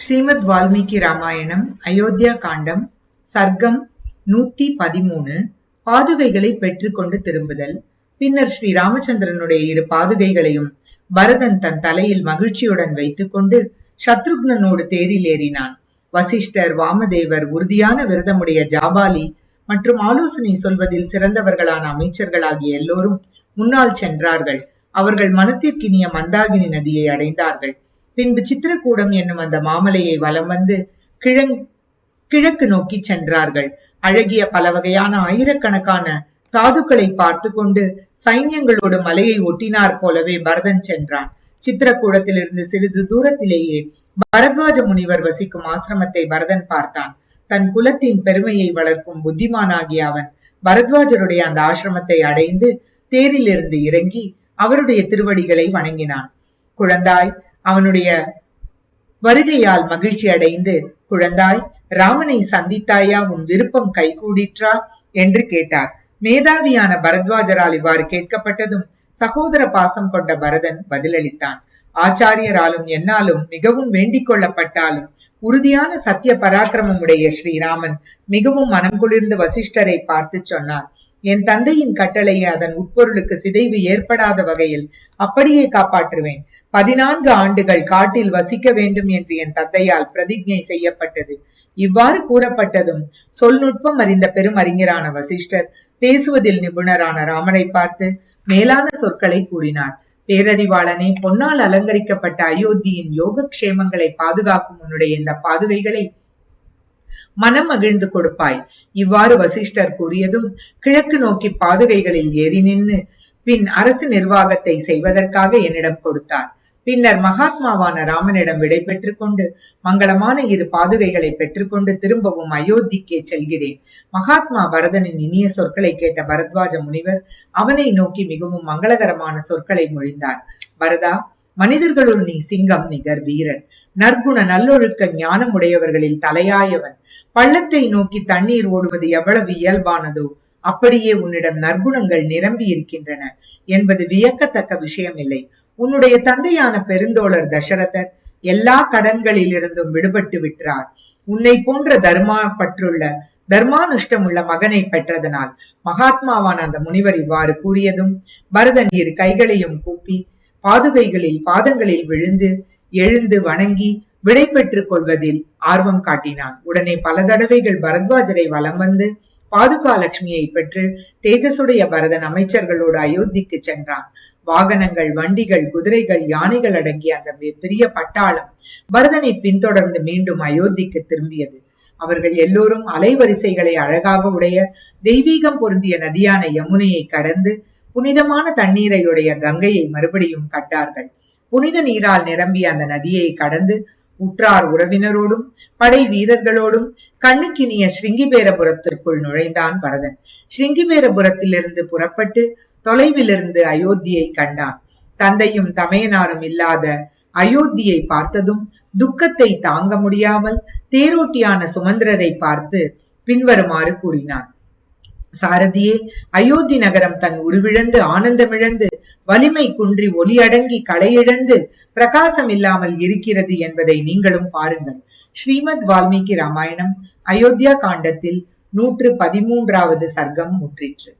ஸ்ரீமத் வால்மீகி ராமாயணம் அயோத்தியா காண்டம் சர்க்கம் நூத்தி பதிமூணு பாதுகைகளை பெற்றுக்கொண்டு திரும்புதல். பின்னர் ஸ்ரீ ராமச்சந்திரனுடைய இரு பாதுகைகளையும் பரதன் தன் தலையில் மகிழ்ச்சியுடன் வைத்துக்கொண்டு சத்ருக்னனோடு தேரில் ஏறினான். வசிஷ்டர் வாமதேவர் உறுதியான விரதமுடைய ஜாபாலி மற்றும் ஆலோசனை சொல்வதில் சிறந்தவர்களான அமைச்சர்களாகிய எல்லோரும் முன்னால் சென்றார்கள். அவர்கள் மனத்திற்கினிய மந்தாகினி நதியை அடைந்தார்கள். பின்பு சித்திரக்கூடம் என்னும் அந்த மாமலையை வலம் வந்து கிழங் கிழக்கு நோக்கி சென்றார்கள். அழகிய பல வகையான ஆயிரக்கணக்கான தாதுக்களை பார்த்து கொண்டு சைன்யங்களோடு மலையை ஒட்டினார் போலவே பரதன் சென்றான். சித்திரக்கூடத்திலிருந்து சிறிது தூரத்திலேயே பரத்வாஜ முனிவர் வசிக்கும் ஆசிரமத்தை பரதன் பார்த்தான். தன் குலத்தின் பெருமையை வளர்க்கும் புத்திமானாகிய அவன் பரத்வாஜருடைய அந்த ஆசிரமத்தை அடைந்து தேரிலிருந்து இறங்கி அவருடைய திருவடிகளை வணங்கினான். குழந்தாய் அவனுடைய வருகையால் மகிழ்ச்சி அடைந்து குழந்தாய் ராமனை சந்தித்தாயா? உன் விருப்பம் கைகூடிற்றா என்று கேட்டார். மேதாவியான பரத்வாஜரால் இவ்வாறு கேட்கப்பட்டதும் சகோதர பாசம் கொண்ட பரதன் பதிலளித்தான். ஆச்சாரியராலும் என்னாலும் மிகவும் வேண்டிக் கொள்ளப்பட்டாலும் உறுதியான சத்திய பராக்கிரமம் உடைய ஸ்ரீராமன் மிகவும் மனம் குளிர்ந்து வசிஷ்டரை பார்த்து சொன்னார். என் தந்தையின் கட்டளையை அதன் உட்பொருளுக்கு சிதைவு ஏற்படாத வகையில் அப்படியே காப்பாற்றுவேன். பதினான்கு ஆண்டுகள் காட்டில் வசிக்க வேண்டும் என்று என் தந்தையால் பிரதிஜை செய்யப்பட்டது. இவ்வாறு கூறப்பட்டதும் சொல்நுட்பம் அறிந்த பெரும் அறிஞரான வசிஷ்டர் பேசுவதில் நிபுணரான ராமனை பார்த்து மேலான சொற்களை கூறினார். பேரறிவாளனே பொன்னால் அலங்கரிக்கப்பட்ட அயோத்தியின் யோகக்ஷேமங்களை பாதுகாக்கும் உன்னுடைய இந்த பாதுகைகளை மனம் மகிழ்ந்து கொடுப்பாய். இவ்வாறு வசிஷ்டர் கூறியதும் கிழக்கு நோக்கி பாதுகைகளில் ஏறி நின்று பின் அரசு நிர்வாகத்தை செய்வதற்காக என்னிடம் கொடுத்தார். பின்னர் மகாத்மாவான ராமனிடம் விடை பெற்றுக் கொண்டு மங்களமான இரு பாதுகைகளை பெற்றுக்கொண்டு திரும்பவும் அயோத்திக்கே செல்கிறேன். மகாத்மா பரதனின் இனிய சொற்களை கேட்ட பரத்வாஜ முனிவர் அவனை நோக்கி மிகவும் மங்களகரமான சொற்களை மொழிந்தார். பரதா மனிதர்களுள் நீ சிங்கம் நிகர் வீரன். நற்குண நல்லொழுக்க ஞானம் உடையவர்களில் தலையாயவன். பள்ளத்தை நோக்கி தண்ணீர் ஓடுவது எவ்வளவு இயல்பானதோ அப்படியே உன்னிடம் நற்குணங்கள் நிரம்பி இருக்கின்றன என்பது வியக்கத்தக்க விஷயம் இல்லை உன்னுடைய தந்தையான பெருந்தோழர் தசரதர் எல்லா கடன்களிலிருந்தும் விடுபட்டு விட்டார். உன்னை போன்ற தர்மா பற்றுள்ள தர்மானுஷ்டம் உள்ள மகனை பெற்றதனால் மகாத்மாவான அந்த முனிவர் இவ்வாறு கூறியதும் பரதன் இரு கைகளையும் கூப்பி பாதுகைகளில் பாதங்களில் விழுந்து எழுந்து வணங்கி விடை பெற்றுக் கொள்வதில் ஆர்வம் காட்டினான். உடனே பல தடவைகள் பரத்வாஜரை வலம் வந்து பாதுகாலட்சுமியை பெற்று தேஜசுடைய பரதன் அமைச்சர்களோடு அயோத்திக்கு சென்றான். வாகனங்கள் வண்டிகள் குதிரைகள் யானைகள் அடங்கிய அந்த பெரிய பட்டாளம் பரதனை பின்தொடர்ந்து மீண்டும் அயோத்திக்கு திரும்பியது. அவர்கள் எல்லோரும் அலைவரிசைகளை அழகாக உடைய தெய்வீகம் பொருந்திய நதியான யமுனையை கடந்து புனிதமான தண்ணீரையுடைய கங்கையை மறுபடியும் கட்டார்கள். புனித நீரால் நிரம்பிய அந்த நதியை கடந்து உற்றார் உறவினரோடும் படை வீரர்களோடும் கண்ணுக்கினிய ஸ்ருங்கிபேரபுரத்திற்குள் நுழைந்தான் பரதன். ஸ்ருங்கிபேரபுரத்திலிருந்து புறப்பட்டு தொலைவிலிருந்து அயோத்தியை கண்டான். தந்தையும் தமையனாரும் இல்லாத அயோத்தியை பார்த்ததும் துக்கத்தை தாங்க முடியாமல் தேரோட்டியான சுமந்திரரை பார்த்து பின்வருமாறு கூறினான். சாரதியே அயோத்தி நகரம் தன் உருவிழந்து ஆனந்தமிழந்து வலிமை குன்றி ஒலியடங்கி களையிழந்து பிரகாசம் இல்லாமல் இருக்கிறது என்பதை நீங்களும் பாருங்கள். ஸ்ரீமத் வால்மீகி ராமாயணம் அயோத்தியா காண்டத்தில் நூற்று பதிமூன்றாவது சர்க்கம் முற்றிற்று.